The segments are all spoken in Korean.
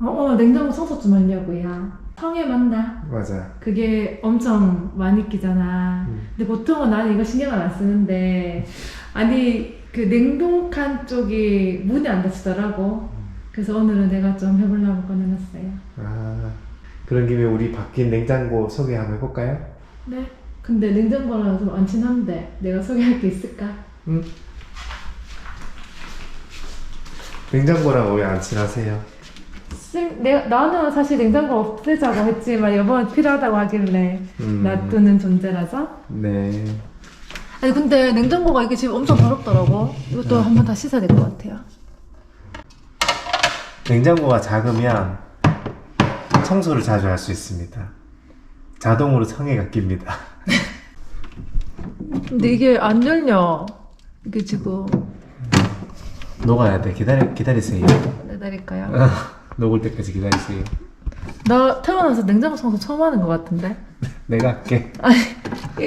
어, 오늘 냉장고 청소 좀 하려고요. 성에 맞나? 맞아. 그게 엄청 많이 끼잖아. 음. 근데 보통은 나는 이거 신경을 안 쓰는데, 아니, 그 냉동칸 쪽이 문이 안 닫히더라고. 그래서 오늘은 내가 좀 해보려고 꺼내놨어요. 아 그런 김에 우리 바뀐 냉장고 소개 한번 해볼까요? 네. 근데 냉장고랑 좀 안 친한데, 내가 소개할 게 있을까? 응. 냉장고랑 왜 안 친하세요? 쌤, 내가, 나는 사실 냉장고 없애자고 했지만, 이번 필요하다고 하길래, 음. 놔두는 존재라서. 네. 아니 근데 냉장고가 이게 지금 엄청 더럽더라고. 이것도 한번 다 씻어야 될 것 같아요. 냉장고가 작으면 청소를 자주 할 수 있습니다. 자동으로 청해가 낍니다. 근데 이게 안 열려. 이게 지금 녹아야 돼. 기다려 기다리세요. 내다릴까요? 녹을 때까지 기다리세요. 나 태어나서 냉장고 청소 처음 하는 것 같은데. 내가 할게. 아니, 이-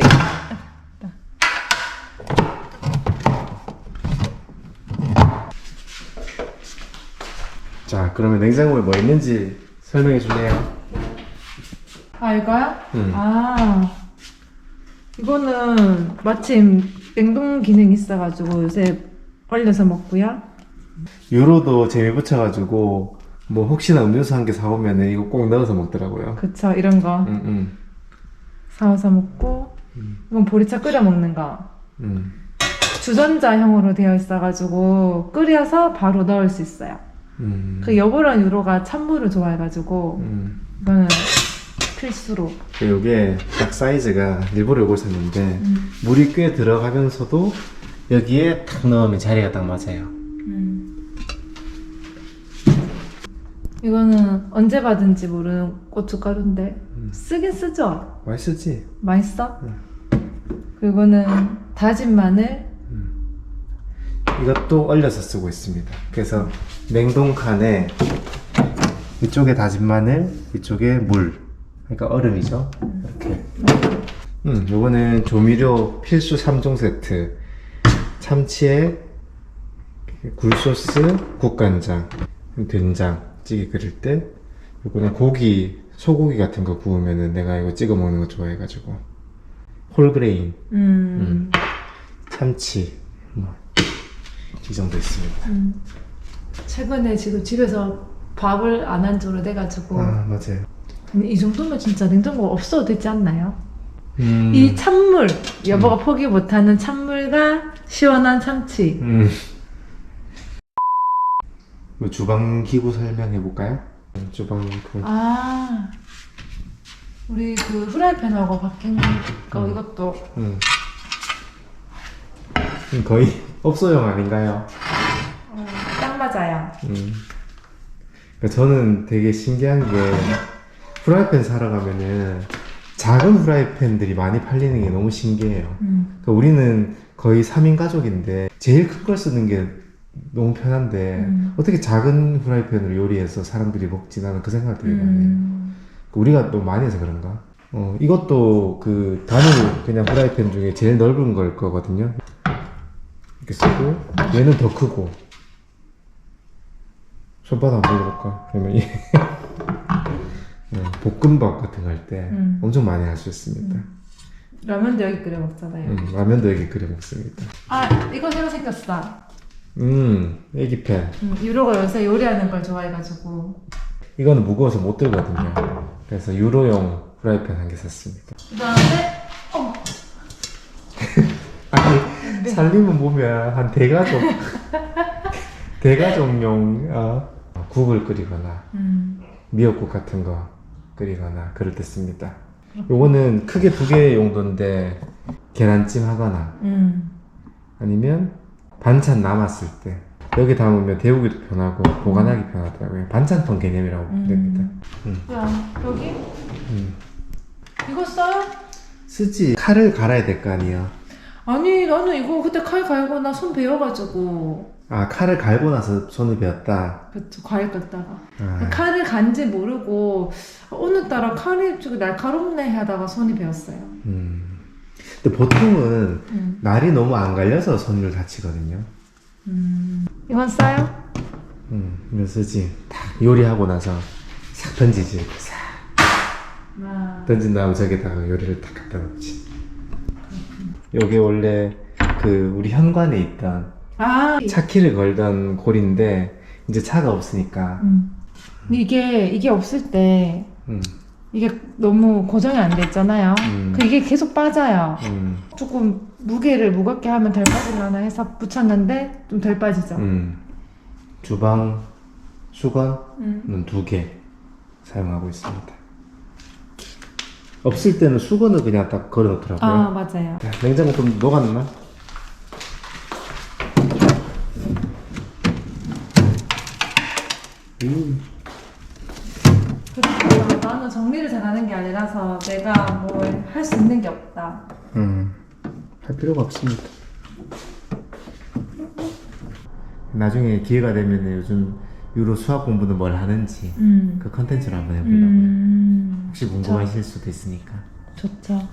자, 그러면 냉장고에 뭐 있는지 설명해 줄래요? 아 이거야? 응. 아 이거는 마침 냉동 기능 있어가지고 요새 얼려서 먹고요. 유로도 재미 붙여가지고 뭐 혹시나 음료수 한 개 사오면은 이거 꼭 넣어서 먹더라고요. 그쵸 이런 거 응, 응, 사와서 먹고 이건 보리차 끓여 먹는 거. 응. 주전자형으로 되어 있어가지고 끓여서 바로 넣을 수 있어요. 음. 그 여보랑 유로가 찬물을 좋아해가지고 음. 이거는 필수로. 이게 딱 사이즈가 일부러 이걸 샀는데 물이 꽤 들어가면서도 여기에 탁 넣으면 자리가 딱 맞아요. 음. 이거는 언제 받은지 모르는 고춧가루인데 쓰긴 쓰죠. 맛있지? 맛있어? 그리고 이거는 다진 마늘. 이것도 얼려서 쓰고 있습니다. 그래서 냉동 칸에 이쪽에 다진 마늘, 이쪽에 물. 그러니까 얼음이죠. 이렇게. 음, 요거는 조미료 필수 3종 세트. 참치에 굴소스, 국간장, 된장, 찌개 끓일 때. 요거는 고기, 소고기 같은 거 구우면은 내가 이거 찍어 먹는 거 좋아해가지고. 홀그레인, 음. 참치, 뭐. 이 정도 있습니다. 최근에 지금 집에서 밥을 안 한 지로 돼가지고 아, 맞아요. 근데 이 정도면 진짜 냉장고 없어도 되지 않나요? 음. 이 찬물 여보가 포기 못하는 찬물과 시원한 참치 음. 그 주방 기구 설명해 볼까요? 주방 그 아 우리 그 프라이팬하고 바뀐 거 이것도 음. 음, 거의 업소용 아닌가요? 어, 딱 맞아요 음. 그러니까 저는 되게 신기한 게 프라이팬 사러 가면은 작은 프라이팬들이 많이 팔리는 게 너무 신기해요. 음. 그러니까 우리는 거의 3인 가족인데 제일 큰 걸 쓰는 게 너무 편한데 음. 어떻게 작은 프라이팬으로 요리해서 사람들이 먹지 나는 그 생각을 되게 많이 해요. 음. 우리가 너무 많이 해서 그런가? 어, 이것도 그 단일 그냥 프라이팬 중에 제일 넓은 걸 거거든요. 이렇게 쓰고 얘는 더 크고 손바닥 한번 보여볼까? 그러면 이 네, 볶음밥 같은 거 할때 음. 엄청 많이 할 수 있습니다. 라면도 여기 끓여 먹잖아요 음, 라면도 여기 끓여 먹습니다. 아 이거 새로 생겼어 음, 애기팬. 음, 유로가 요새 요리하는 걸 좋아해가지고 이거는 무거워서 못 들거든요. 그래서 유로용 프라이팬 한 개 샀습니다. 그 다음에 어 아니 살림은 보면 한 대가족 대가족용 어, 국을 끓이거나 음. 미역국 같은 거 끓이거나 그럴 때 씁니다. 요거는 크게 두 개의 용도인데 계란찜 하거나 음. 아니면 반찬 남았을 때 여기 담으면 데우기도 편하고 보관하기 편하더라고요. 반찬통 개념이라고 보면 됩니다. 음. 야 여기 음. 이거 써요? 쓰지 칼을 갈아야 될 거 아니야. 아니 나는 이거 그때 칼 갈거나 손 베어가지고 아 칼을 갈고 나서 손을 베었다. 그쵸 과일 깎다가 아, 칼을 간지 모르고 오늘따라 칼이 좀 날카롭네 하다가 손이 베었어요 음. 근데 보통은 음. 날이 너무 안 갈려서 손을 다치거든요. 음. 이건 싸요? 음, 이거 쓰지. 딱 요리하고 나서 싹 던지지. 이렇게 싹 아, 던진 다음 저기다가 요리를 딱 갖다 놓지. 요게 원래 그 우리 현관에 있던 아 차키를 걸던 골인데 이제 차가 없으니까 음. 이게 이게 없을 때 음, 이게 너무 고정이 안 돼 있잖아요. 음. 그 이게 계속 빠져요. 음, 조금 무게를 무겁게 하면 덜 빠지려나 해서 붙였는데 좀 덜 빠지죠. 음. 주방 수건은 음. 두 개 사용하고 있습니다. 없을 때는 수건을 그냥 딱 걸어 놓더라고요. 아 맞아요. 야, 냉장고 좀 녹았나? 그래서 나는 정리를 잘하는 게 아니라서 내가 뭘 할 수 있는 게 없다. 음, 할 필요가 없습니다. 나중에 기회가 되면 요즘 유로 수학 공부는 뭘 하는지 음. 그 컨텐츠를 한번 해보려고요. 음. 혹시 궁금하실 수도 있으니까. 좋죠.